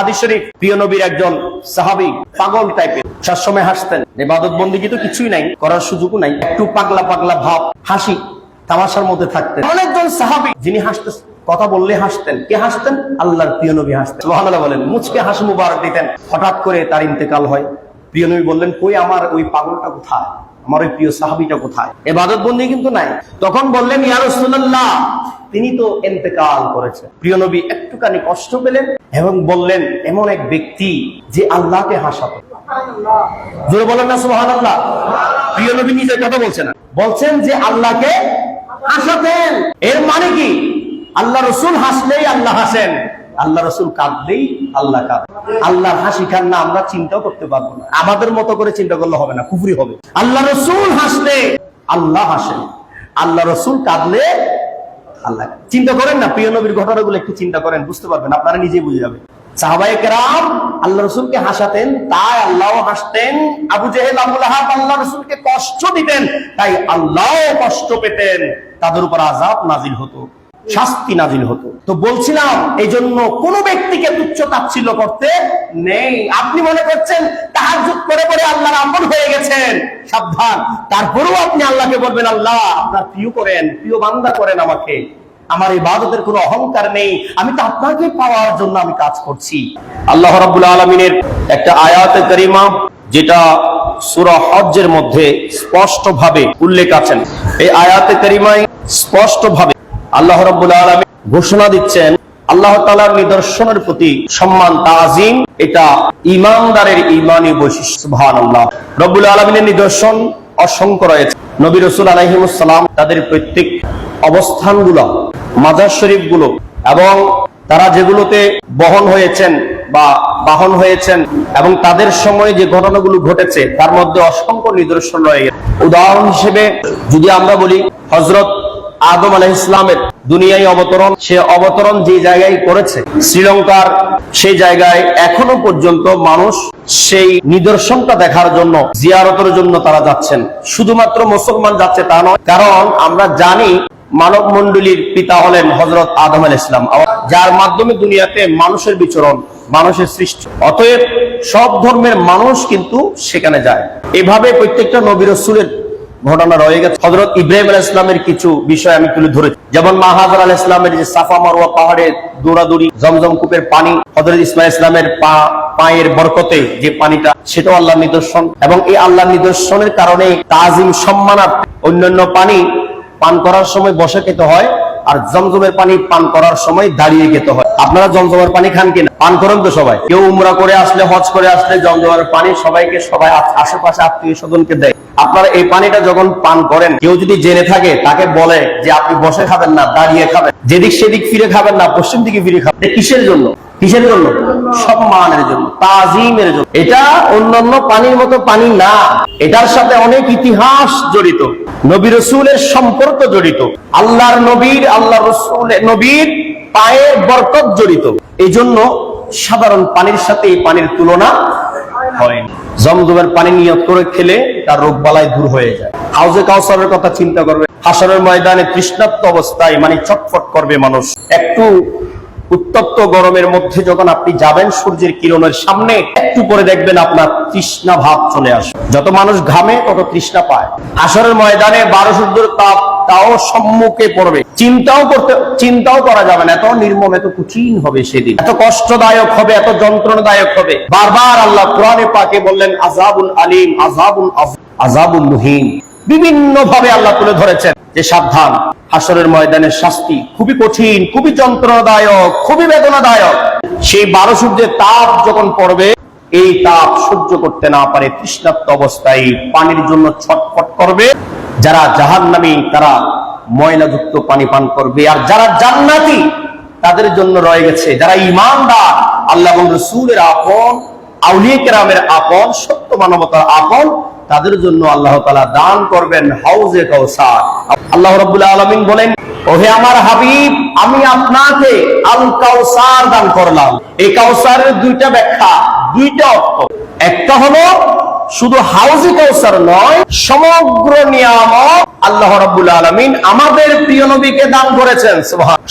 হাদিস শরীফ। প্রিয় নবীর একজন সাহাবি পাগল টাইপের। সবসময় হাসতেন। ইবাদত বন্দিগি তো কিছুই নাই, করার সুযোগও নাই। একটু পাগলা পাগলা ভাব, হাসি, তামাশার মধ্যে থাকতেন। এমন একজন সাহাবি যিনি হাসতেন, কথা বললে হাসতেন। কে হাসতেন? আল্লাহর প্রিয় নবী হাসতেন। সুবহানাল্লাহ বলেন, মুচকে হাসি মুবারক দিতেন। হঠাৎ করে তার ইন্তেকাল হয়। প্রিয় নবী বললেন, কই আমার ওই পাগলটা কোথায়? আমার ওই প্রিয় সাহাবিটা কোথায়? এবাদত বন্দি কিন্তু নাই। তখন বললেন, ইয়া রাসূলুল্লাহ, তিনি তো ইন্তেকাল করেছেন। প্রিয় নবী একটুখানি কষ্ট পেলেন এবং বললেন, এমন এক ব্যক্তি যে আল্লাহকে হাসাতো বলেন না, সুবহানাল্লাহ। প্রিয় নবী নিজের কথা না। বলছেন যে আল্লাহকে হাসাতেন। এর মানে কি? আল্লাহ রসুল হাসলেই আল্লাহ হাসেন। আল্লাহ রসুল কাঁদলেই আল্লাহ কাঁদ আল্লাহর হাসি কান্না আমরা চিন্তাও করতে পারব না। আমাদের মতো করে চিন্তা করলে হবে না, কুফরি হবে। আল্লাহ রসুল হাসলে, আল্লাহ হাসেন আল্লাহ রসুল কাঁদলে, আল্লাহ চিন্তা করেন না, প্রিয় নবীর ঘটনাগুলো একটু চিন্তা করেন, বুঝতে পারবেন, আপনারা নিজেই বুঝে যাবেন। সাহাবায়ে কেরাম আল্লাহ রসুলকে হাসাতেন, তাই আল্লাহ হাসতেন। আবু জেহেল আবুল আহাব আল্লাহ রসুলকে কষ্ট দিতেন, তাই আল্লাহ কষ্ট পেতেন। তাদের উপর আজাব নাজিল হতো। শাস্তি নাজিল হতো। তো বলছিলাম এই জন্য কোন ব্যক্তিকে তুচ্ছ তাচ্ছিল্য করতে নেই। আপনি মনে করছেন তাহার করে করে আল্লাহর আমল হয়ে গেছেন সাবধান। তারপরেও আপনি আল্লাহকে বলবেন, আল্লাহ, আপনার প্রিয় করেন, প্রিয় বান্দা করেন আমাকে। আমার ইবাদতের কোনো অহংকার নেই। আমি তো আপনাকে পাওয়ার জন্য আমি কাজ করছি। আল্লাহ রাব্বুল আলামিনের একটা আয়াতে করিমা, যেটা সূরা হজ্জের মধ্যে স্পষ্টভাবে উল্লেখ আছেন। এই আয়াতে করিমায় স্পষ্টভাবে আল্লাহ রাব্বুল আলামিন ঘোষণা দিচ্ছেন, আল্লাহ তাআলার নিদর্শনের প্রতি সম্মান, তাজিম, এটা ইমানদারের ইমানি বৈশিষ্ট্য, সুবহানাল্লাহ। রব্বুল আলামিনের নিদর্শন অসংখ্য রয়েছে। নবী রাসূল আলাইহিস সালাম তাদের প্রত্যেক অবস্থানগুলো, মাজার শরীফগুলো এবং তারা যেগুলোতে বহন হয়েছেন বা বাহন হয়েছেন এবং তাদের সময় যে ঘটনাগুলো ঘটেছে, তার মধ্যে অসংখ্য নিদর্শন রয়ে গেছে। উদাহরণ হিসেবে যদি আমরা বলি হজরত আদম আলাহ ইসলামের দুনিয়ায় অবতরণ, সে অবতরণ যে জায়গায় করেছে, শ্রীলঙ্কার সেই জায়গায় এখনও পর্যন্ত মানুষ সেই নিদর্শনটা দেখার জন্য, জিয়ারতের জন্য তারা যাচ্ছেন। শুধুমাত্র মুসলমান যাচ্ছে তা নয়, কারণ আমরা জানি মানব মন্ডলীর পিতা হলেন হজরত আদম আল ইসলাম যার মাধ্যমে দুনিয়াতে মানুষের বিচরণ, মানুষের সৃষ্টি। অতএব সব ধর্মের মানুষ কিন্তু সেখানে যায়। এভাবে প্রত্যেকটা নবী রসুলের ঘটনা রয়ে গেছে। হজরত ইব্রাহিম আল ইসলামের কিছু বিষয় আমি তুলে ধরেছি। যেমন মাহাজার আল ইসলামের যে সাফা মারুয়া পাহাড়ে দৌড়াদৌড়ি, জমজম কূপের পানি হজরত ইসমাইল ইসলামের পা, পায়ের বরকতে যে পানিটা, সেটাও আল্লাহ নিদর্শন। এবং এই আল্লাহ নিদর্শনের কারণে তাজিম সম্মানার অন্যান্য পানি পান করার সময় বসে খেতে হয়, আর জমজমের পানি পান করার সময় দাঁড়িয়ে খেতে হয়। আপনারা জমজমের পানি খান কিনা পান করেন তো সবাই। কেউ উমরা করে আসলে, হজ করে আসলে জমজমের পানি সবাইকে, সবাই আশেপাশে আত্মীয় স্বজনকে দেয়। আপনারা এই পানিটা যখন পান করেন, কেউ যদি জেনে থাকে, তাকে বলে যে আপনি বসে খাবেন না, দাঁড়িয়ে খাবেন। যেদিক সেদিক ফিরে খাবেন না, পশ্চিম দিকে ফিরে খাবেন। কিসের জন্য? কিসের জন্য? সম্মানের জন্য, তাজিমের জন্য। এটা অন্যান্য পানির মতো পানি না। এটার সাথে অনেক ইতিহাস জড়িত, নবী রসুলের সম্পর্ক জড়িত, আল্লাহর নবীর আল্লাহ রসুল নবীর পায়ের বরকত জড়িত। এই জন্য সাধারণ পানির সাথে এই পানির তুলনা হয়নি জমজমের পানি নিয়ত করে খেলে তার রোগ বালাই দূর হয়ে যায়। হাউজে কাউসারের কথা চিন্তা করবে। হাসরের ময়দানে তৃষ্ণাত্ম অবস্থায় মানে চটফট করবে মানুষ। একটু উত্তপ্ত গরমের মধ্যে যখন আপনি যাবেন, সূর্যের কিরণের সামনে একটু পরে দেখবেন আপনার তৃষ্ণা ভাব চলে আসে যত মানুষ ঘামে, তত তৃষ্ণা পায়। হাসরের ময়দানে বারো সূর্যের তাপ, তাও সম্মুখে পড়বে। চিন্তাও করতে, চিন্তাও করা যাবে না। এত নির্মম, এত কঠিন হবে সেদিন। এত কষ্টদায়ক হবে, এত যন্ত্রণাদায়ক হবে। বারবার আল্লাহ কোরআনে পাকে বললেন আজাবুল আলিম আজাবুল আজাবুল মুহিন বিভিন্ন ভাবে আল্লাহ তুলে ধরেছেন। যে সাবধান হাসরের ময়দানের শাস্তি খুবই কঠিন, খুবই যন্ত্রণাদায়ক, খুবই বেদনাদায়ক। সেই বারো সূর্যের তাপ যখন পড়বে, এই তাপ সহ্য করতে না পারে তৃষ্ণাত্ম অবস্থায় পানির জন্য ছটফট করবে। যারা জাহান্নামী, তারা ময়লাযুক্ত পানি পান করবে। আর যারা জান্নাতি, তাদের জন্য রয়ে গেছে, যারা ইমানদার, আল্লাহ রসুলের আপন, আউলিয়া কেরামের আপন, সত্য মানবতার আপন, তাদের জন্য আল্লাহ তালা দান করবেন হাউজে কাউসার। আল্লাহ রব্বুল আলমিন বলেন, ওহে আমার হাবিব, আমি আপনাকে আল কাউসার দান করলাম। এই কাউসারের দুইটা ব্যাখ্যা, দুইটা অর্থ। একটা হলো, শুধু হাউজি কাউসার নয়, সমগ্র নিয়ামত আল্লাহ রাব্বুল আলামিন আমাদের প্রিয় নবীকে দান করেছেন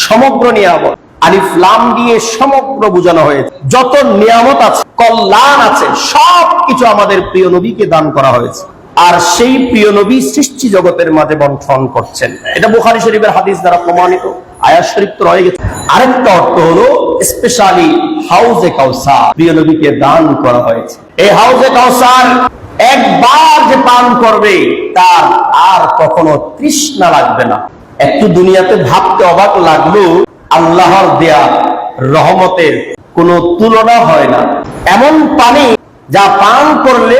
সমগ্র নিয়ামত। আলিফলাম দিয়ে সমগ্র বোঝানো হয়েছে। যত নিয়ামত আছে, কল্যাণ আছে সব কিছু আমাদের প্রিয় নবীকে দান করা হয়েছে। আর সেই প্রিয় নবী সৃষ্টি জগতের মাঝে বন্টন করছেন। এটা বুখারী শরীফের হাদিস দ্বারা প্রমাণিত। আয়াত শরীফ তো রয়ে গেছে। আরেকটা অর্থ হলো স্পেশালি হাউজে কাউসার। প্রিয় নবীকে দান করা হয়েছে। এই হাউজে কাউসার একবার যে পান করবে, তার আর কখনো তৃষ্ণা লাগবে না। একটু দুনিয়াতে ভাবতে অবাক লাগল, আল্লাহর দেয়া রহমতের কোনো তুলনা হয় না। এমন পানি যা পান করলে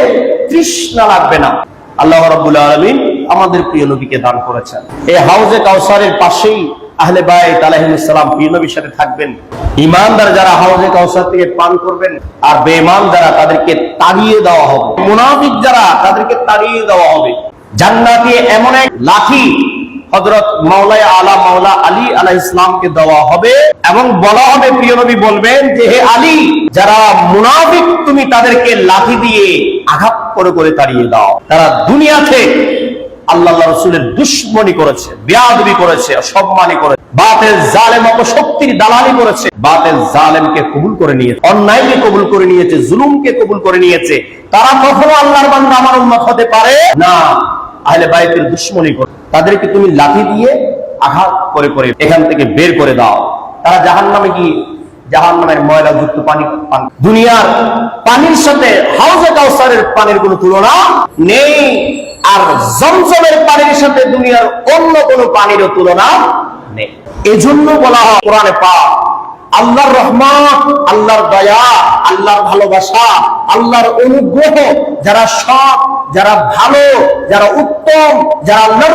তৃষ্ণা লাগবে না। আল্লাহ রাব্বুল আলামিন আমাদের প্রিয় নবীকে দান করেছেন। এই হাউজে কাউসারের পাশেই আহলে বাইত আলাইহিস সালাম প্রিয় নবীর সাথে থাকবেন। ইমানদার যারা হাউজে কাউসার থেকে পান করবেন আর বেঈমান যারা তাদেরকে তাড়িয়ে দেওয়া হবে। মুনাফিক যারা তাদেরকে তাড়িয়ে দেওয়া হবে। জান্নাতে এমন এক লাঠি হযরত মাওলায় আলা মাওলা আলী আলাহ ইসলামকে দেওয়া হবে এবং বলা হবে, প্রিয় নবী বলবেন যে, হে আলী, যারা মুনাফিক, তুমি তাদেরকে লাঠি দিয়ে আঘাত করে করে তাড়িয়ে দাও। তারা দুনিয়াতে আল্লাহ রসুলের দুশ্মনী করেছে, বেয়াদবি করেছে অসম্মানী করেছে, বাতের জালেম অপশক্তির দালালি করেছে। বাতের জালেমকে কবুল করে নিয়েছে, অন্যায়কে কবুল করে নিয়েছে, জুলুমকে কবুল করে নিয়েছে। তারা কখনো আল্লাহর বান্দা আমার উন্মত হতে পারে? না। আহলে বাইতের দুশ্মনী করে তাদেরকে তুমি লাঠি দিয়ে আঘাত করে করে এখান থেকে বের করে দাও। তারা জাহান নামে গিয়ে জাহান নামের ময়লা যুক্ত পানি পান। দুনিয়ার পানির সাথে হাউজে কাউসারের পানির কোনো তুলনা নেই, আর জমজমের পানির সাথে দুনিয়ার অন্য কোনো পানিরও তুলনা নেই। এজন্য বলা হয় কোরআনে পাক, আল্লাহর রহমত, আল্লাহর দয়া, আল্লাহর ভালোবাসা, আল্লাহর অনুগ্রহ, যারা সৎ, যারা ভালো, যারা উত্তম, যারা আল্লাহ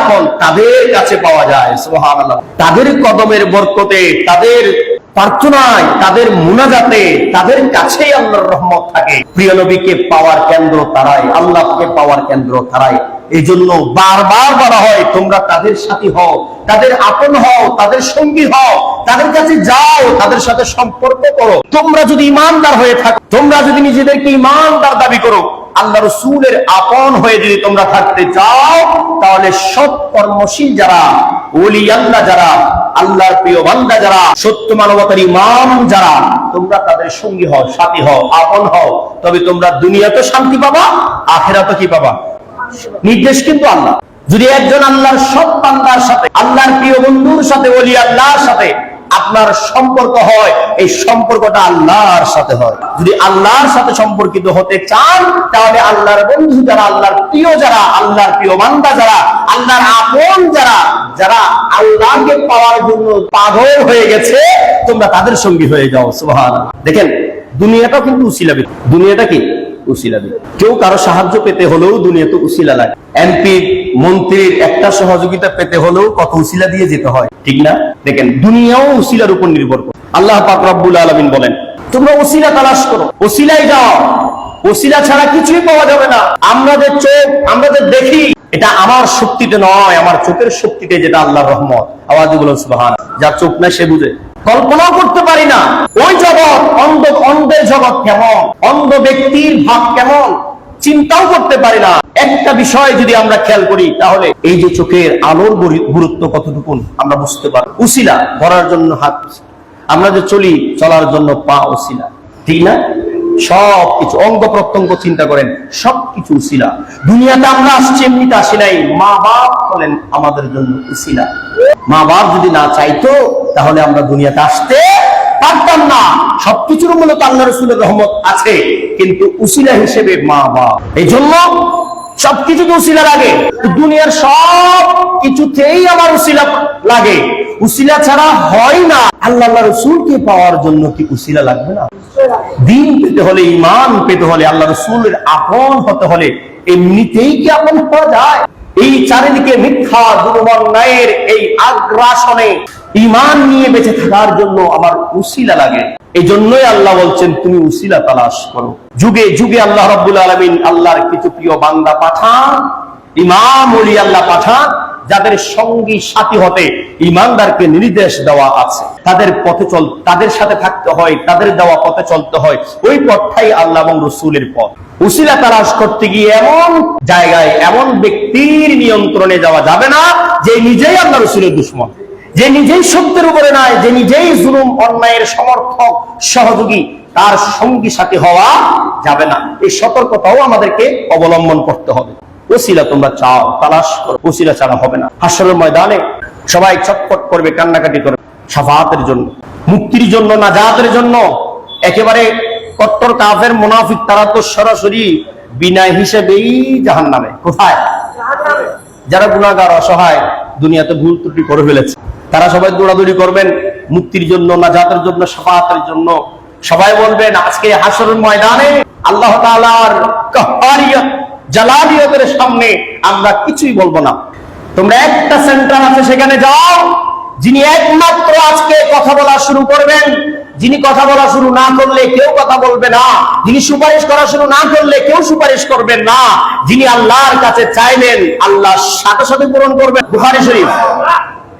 আপন, তাদের কাছে পাওয়া যায়, সুবহানাল্লাহ। তাদের কদমের বরকতে, তাদের প্রার্থনায় তাদের মুনাজাতে, তাদের কাছেই আল্লাহর রহমত থাকে। প্রিয় নবীকে পাওয়ার কেন্দ্র তারাই, আল্লাহকে পাওয়ার কেন্দ্র তারাই। এই জন্য বারবার বলা হয়, তোমরা তাদের সাথী হও, তাদের আপন হও, তাদের সঙ্গী হও, তাদের কাছে যাও, তাদের সাথে সম্পর্ক করো। তোমরা যদি ইমানদার হয়ে থাকো, তোমরা যদি নিজেদেরকে ইমানদার দাবি করো আল্লাহ রসুলের আপন হয়ে যদি তোমরা থাকতে চাও, তাহলে সৎ কর্মশীল যারা ওলি যারা, আল্লাহর প্রিয় বান্দা যারা, সত্য মানবতার ইমাম যারা, তোমরা তাদের সঙ্গী হও, সাথী হও, আপন হও। তবে তোমরা দুনিয়াতে শান্তি পাবা, আখেরাতে কি পাবা? নির্দেশ কিন্তু আল্লাহ। যদি একজন আল্লাহর সৎ বান্দার সাথে, আল্লাহর প্রিয় বন্ধুর সাথে ওলি আল্লাহর সাথে আপনার সম্পর্ক হয়, এই সম্পর্কটা আল্লাহর সাথে হয়। যদি আল্লাহর সাথে সম্পর্কিত হতে চান, তাহলে আল্লাহর বন্ধু যারা, আল্লাহর প্রিয় যারা, আল্লাহর প্রিয় বান্দা যারা, আল্লাহর আপন যারা যারা আল্লাহকে পাওয়ার জন্য পাগল হয়ে গেছে, তোমরা তাদের সঙ্গী হয়ে যাও সুবহান দেখেন, দুনিয়াটাও কিন্তু উসিলাবি দুনিয়াটা কি? উসিলাবি কেউ কারও সাহায্য পেতে হলেও দুনিয়াতে উসিলা লাগে। এমপি, মন্ত্রীর একটা সহযোগিতা পেতে হলেও কত উসিলা দিয়ে যেতে হয়। ঠিক না? দেখেন, দুনিয়াও উসিলার উপর নির্ভর করে। আল্লাহ পাক রব্বুল আলামিন বলেন, তোমরা উসিলা তালাশ করো। উসিলাই যাও। উসিলা ছাড়া কিছুই পাওয়া যাবে না। আমরা যে চোখ আমরা যে দেখি। এটা আমার শক্তিতে নয়, আমার চোখের শক্তিতে যেটা আল্লাহর রহমত। আওয়াজ বলুন, সুবহান। যার চোখ নাই সে বুঝে। কল্পনাও করতে পারি না। ওই জগৎ, অন্ধ, অন্ধের জগৎ কেমন? অন্ধ ব্যক্তির ভাব কেমন? চিন্তাও করতে পারি না। একটা বিষয় যদি আমরা খেয়াল করি, তাহলে এই যে চোখের আলোর গুরুত্ব কতটুকু আমরা বুঝতে পারি উসিলা, ধরার জন্য হাত। আমরা যে চলি, চলার জন্য পা উসিলা। ঠিক না? সব কিছু, অঙ্গ প্রত্যঙ্গ চিন্তা করেন, সব কিছু উসিলা। দুনিয়াতে আমরা আসছি, এমনিতে আসি নাই। মা বাপ হলেন আমাদের জন্য উসিলা। মা বাপ যদি না চাইতো, তাহলে আমরা দুনিয়াতে আসতে পারতাম না। সবকিছুর মূলত আল্লাহ রসুলের রহমত আছে, কিন্তু উসিলা হিসেবে মা বাপ। এই জন্য সবকিছুতে উসিলা লাগে। দুনিয়ার সব কিছুতেই আমার উসিলা লাগে। উসিলা ছাড়া হয় না। আল্লাহ রসুলকে পাওয়ার জন্য কি উসিলা লাগবে না? দিন পেতে হলে ইমান পেতে হলে, আল্লাহ রসুলের আপন হতে হলে এমনিতেই কি আপন হওয়া যায়? এই চারিদিকে মিথ্যা দুর্বন্যায়ের এই আগ্রাসনে ইমান নিয়ে বেঁচে থাকার জন্য আমার উসিলা লাগে। এই জন্যই আল্লাহ বলছেন, তুমি উসিলা তালাশ করো। যুগে যুগে আল্লাহ রব্বুল আলমিন আল্লাহর কিছু প্রিয় বান্দা পাঠান ইমাম ওলি আল্লাহ পাঠান, যাদের সঙ্গী সাথী হতে ইমানদারকে নির্দেশ দেওয়া আছে। তাদের পথে চল, তাদের সাথে থাকতে হয়, তাদের দেওয়া পথে চলতে হয়। ওই পথটাই আল্লাহ এবং রসুলের পথ। উসিলা তালাশ করতে গিয়ে এমন জায়গায়, এমন ব্যক্তির নিয়ন্ত্রণে যাওয়া যাবে না, যে নিজেই আল্লাহ রসুলের দুশ্মন। যে নিজেই সত্যের উপরে নয় যে নিজেই জুলুম, অন্যায়ের সমর্থক, সহযোগী, তার সঙ্গী সাথী হওয়া যাবে না। এই সতর্কতাও আমাদেরকে অবলম্বন করতে হবে। ওসিলা তোমরা চাও, তালাশ করো, ওসিলা ছাড়া হবে না। হাসরের ময়দানে সবাই ছটফট করবে, কান্নাকাটি করবে সাফাতের জন্য। মুক্তির জন্য, নাজাতের জন্য। একেবারে কট্টর, কাফের, মুনাফিক, তারা তো সরাসরি বিনা হিসেবেই জাহান নামে কোথায়? যারা গুণাগার অসহায়, দুনিয়াতে ভুল ত্রুটি করে ফেলেছে। তারা সবাই দৌড়াদৌড়ি করবেন, মুক্তির জন্য, নাজাতের জন্য, সাফাতের জন্য। সবাই বলবেন, আজকে হাসরের ময়দানে আল্লাহ তাআলার জালালিয়তের সামনে আমরা কিছুই বলব না। তোমরা একটা সেন্টার আছে, সেখানে যাও। যিনি একমাত্র আজকে কথা বলা শুরু করবেন, যিনি কথা বলা শুরু না করলে কেউ কথা বলবে না। যিনি সুপারিশ করা শুরু না করলে কেউ সুপারিশ করবেন না। যিনি আল্লাহর কাছে চাইলেন, আল্লাহ সাথে সাথে পূরণ করবেন। বুখারী শরীফ।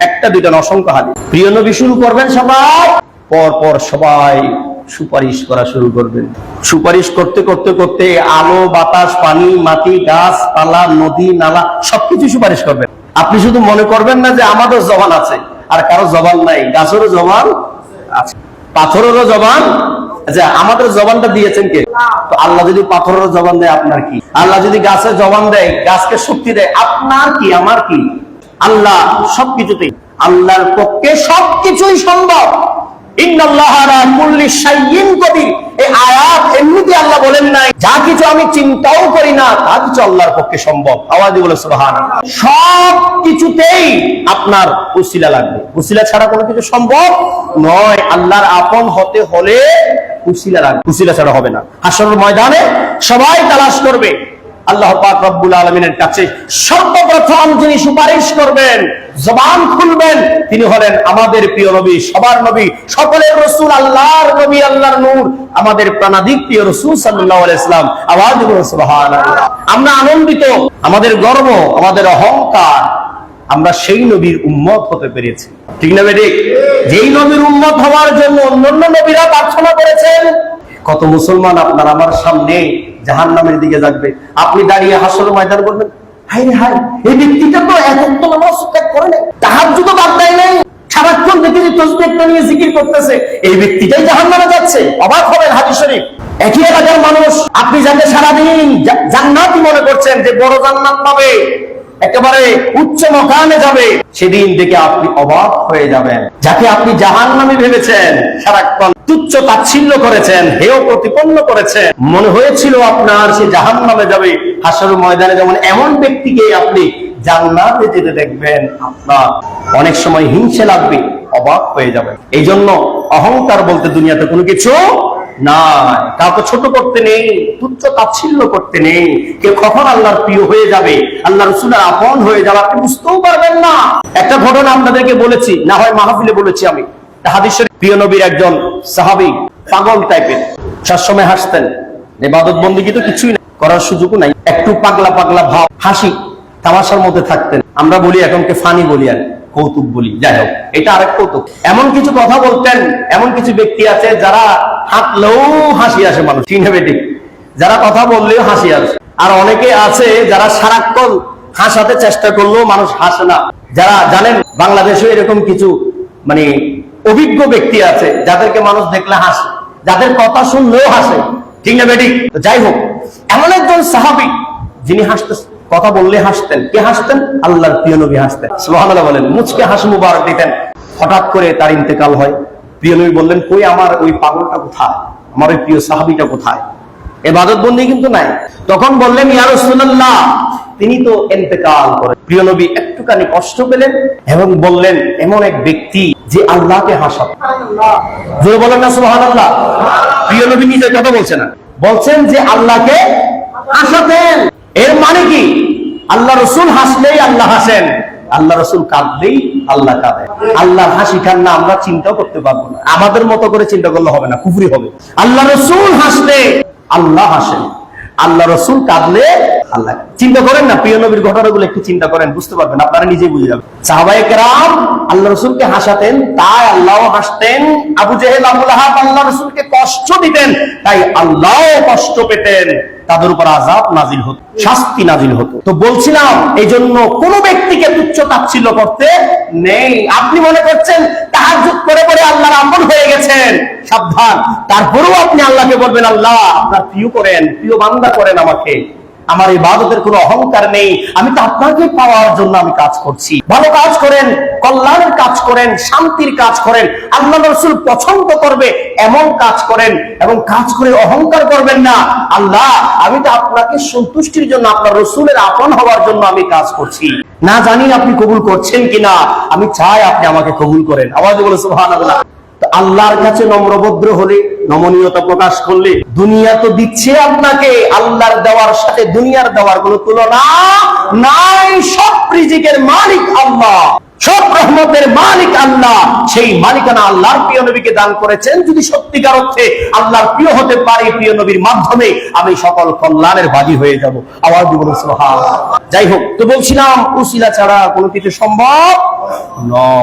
একটা দুইটা অসংখ্য হাদিস। প্রিয় নবী শুরু করবেন সবাই? পর পর সবাই সুপারিশ করা শুরু করবেন। সুপারিশ করতে করতে করতে আলো বাতাস পানি মাটি গাছ পালা নদী নালা সবকিছু সুপারিশ করবেন। আপনি শুধু মনে করবেন না যে আমাদের জবান আছে আর কারও জবান নাই গাছেরও জবান আছে পাথরেরও জবান আচ্ছা আমাদের জবানটা দিয়েছেন কে? তো আল্লাহ যদি পাথরের জবান দেয় আপনার কি? আল্লাহ যদি গাছের জবান দেয় গাছকে শক্তি দেয় আপনার কি আমার কি? আল্লাহ সবকিছুতেই আল্লাহর পক্ষে সবকিছুই সম্ভব। আপনার উসিলা লাগবে। উসিলা ছাড়া কোনো কিছু সম্ভব নয়। আল্লাহর আপন হতে হলে উসিলা লাগবে। উসিলা ছাড়া হবে না। হাসরের ময়দানে সবাই তালাশ করবে। আল্লাহ পাক রব্বুল আলমিনের কাছে সর্বপ্রথম যিনি সুপারিশ করবেন, জবান খুলবেন, তিনি হলেন আমাদের প্রিয় নবী, সবার নবী, সকলের রসুল, আল্লাহর নবী, আল্লাহর নূর, আমাদের প্রাণাদিক প্রিয় রসুল সাল্লাহ ইসলাম আমরা আনন্দিত, আমাদের গর্ব, আমাদের অহংকার, আমরা সেই নবীর উম্মত হতে পেরেছি। ঠিক না বেদিক যেই নবীর উম্মত হওয়ার জন্য অন্যান্য নবীরা প্রার্থনা করেছেন, কত মুসলমান আপনার আমার সামনে জাহান নামের দিকে যাবে। আপনি দাঁড়িয়ে হাসল ময়দান করবেন। রে এই ব্যক্তিটা তো তো নামাজ ত্যাগ করে নাই। তাহার যুগ বাদ দেয় নাই। সারাক্ষণ দেখে নিয়ে জিকির করতেছে। এই ব্যক্তিটাই জাহান নামে যাচ্ছে। অবাক হবেন হাদিস শরীফ। একই এলাকার মানুষ, আপনি যাকে সারাদিন জান্নাতি মনে করছেন যে বড় জান্নাত পাবে একেবারে উচ্চ মকানে যাবে, সেদিন দেখে আপনি অবাক হয়ে যাবেন। যাকে আপনি জাহান নামে ভেবেছেন, সারাক্ষণ তুচ্ছ করেছেন প্রতিপন্ন করেছেন। মনে হয়েছিল আপনার সে জাহান নামে যাবে। হাসর ময়দানে যেমন এমন ব্যক্তিকে আপনি জান্নাতে যেতে দেখবেন, আপনার অনেক সময় হিংসে লাগবে, অবাক হয়ে যাবে এই জন্য অহংকার বলতে দুনিয়াতে কোনো কিছু না কাউকে ছোট করতে নেই, তুচ্ছ তাচ্ছিল্য করতে নেই। কেউ কখন আল্লাহর প্রিয় হয়ে যাবে আল্লাহ রসুলের আপন হয়ে যাবে, আপনি বুঝতেও পারবেন না। একটা ঘটনা আপনাদেরকে বলেছি, না হয় মাহফিলে বলেছি আমি। হাদিসের প্রিয় নবীর একজন সাহাবি পাগল টাইপের। সবসময় হাসতেন। বন্দিগি তো কিছুই না করার সুযোগও নাই। একটু পাগলা পাগলা ভাব, হাসি, তামাশার মধ্যে থাকতেন। আমরা বলি এখনকে ফানি বলি আর কৌতুক বলি। যাই হোক, এটা আরেক কৌতুক। এমন কিছু কথা বলতেন, এমন কিছু ব্যক্তি আছে যারা হাঁটলেও হাসি আসে মানুষ। চিনে বেটি? যারা কথা বললেও হাসি আসে। আর অনেকে আছে যারা সারাক্ষণ হাসাতে চেষ্টা করলেও মানুষ হাসে না। যারা জানেন বাংলাদেশে এরকম কিছু মানে অভিজ্ঞ ব্যক্তি আছে যাদেরকে মানুষ দেখলে হাসে। যাদের কথা শুনলেও হাসে। ঠিক না বেটি? যাই হোক, এমন একজন সাহাবি, যিনি হাসতে কথা বললে হাসতেন। কে হাসতেন? আল্লাহর প্রিয় নবী হাসতেন। সুবহানাল্লাহ বলেন মুচকে হাসি মুবারক দিতেন। হঠাৎ করে তার ইন্তেকাল হয়। প্রিয় নবী বললেন কই আমার ওই পাগলটা কোথায়? আমার ওই প্রিয় সাহাবিটা কোথায়? এবাদত বন্দি কিন্তু নাই। তখন বললেন ইয়া রাসূলুল্লাহ তিনি তো করেন। প্রিয় নবী একটুখানি কষ্ট পেলেন এবং বললেন এমন এক ব্যক্তি যে আল্লাহকে হাসাত জোরে বলেন না সুবহানাল্লাহ। প্রিয় নবী নিজের কথা বলছেন না। বলছেন যে আল্লাহকে হাসাতেন। এর মানে কি? আল্লাহ রসুল হাসলেই আল্লাহ হাসেন। আল্লাহ রসুল কাঁদলেই আল্লাহ কাঁদেন আল্লাহ হাসি কান্না আমরা চিন্তাও করতে পারব না। আমাদের মতো করে চিন্তা করলে হবে না, কুফরি হবে। আল্লাহ রসুল হাসলে আল্লাহ হাসেন। আল্লাহ রসুল কাঁদলে আল্লাহ চিন্তা করেন না, প্রিয় নবীর ঘটনাগুলো একটু চিন্তা করেন, বুঝতে পারবেন, আপনারা নিজেই বুঝে যাবেন। সাহাবায়ে কেরাম আল্লাহ রসুলকে হাসাতেন, তাই আল্লাহ হাসতেন। আবু জেহেল আবুল আহাব আল্লাহ রসুলকে কষ্ট দিতেন, তাই আল্লাহ কষ্ট পেতেন। তাদের উপর আজাব নাজিল হতো, শাস্তি নাজিল হতো। তো বলছিলাম এই জন্য কোন ব্যক্তিকে তুচ্ছ তাচ্ছিল্য করতে নেই। আপনি মনে করছেন, তাহাজ্জুদ করে করে আল্লাহর আমল হয়ে গেছেন সাবধান। তারপরেও আপনি আল্লাহকে বলবেন, আল্লাহ, আপনার প্রিয় করেন, প্রিয় বান্দা করেন আমাকে। আমার ইবাদতের কোনো অহংকার নেই, আমি তো আপনাকে পাওয়ার জন্য আমি কাজ করছি। ভালো কাজ করেন, কল্যাণের কাজ করেন, শান্তির কাজ করেন, আল্লাহ রসুল পছন্দ করবে, এমন কাজ করেন এবং কাজ করে অহংকার করবেন না। আল্লাহ, আমি তো আপনাকে সন্তুষ্টির জন্য, আপনার রসুলের আপন হওয়ার জন্য আমি কাজ করছি। না জানি আপনি কবুল করছেন কিনা, আমি চাই আপনি আমাকে কবুল করেন। আওয়াজ বলে সুবহানাল্লাহ। তো আল্লাহর কাছে নম্রভদ্র হলে, নমনীয়তা প্রকাশ করলে, দুনিয়া তো দিচ্ছে আপনাকে, আল্লাহর দেওয়ার সাথে দুনিয়ার দেওয়ার কোনো তুলনা নাই। সব রিজিকের মালিক আল্লাহ, সব রহমতের মালিক আল্লাহ। সেই মালিকানা আল্লাহর প্রিয় নবীকে দান করেছেন। যদি সত্যিকার অর্থে আল্লাহর প্রিয় হতে পারি প্রিয় নবীর মাধ্যমে, আমি সকল কল্যাণের বাদী হয়ে যাব। আওয়াজ দিব যাই হোক, তো বলছিলাম, উসিলা ছাড়া কোনো কিছু সম্ভব নয়।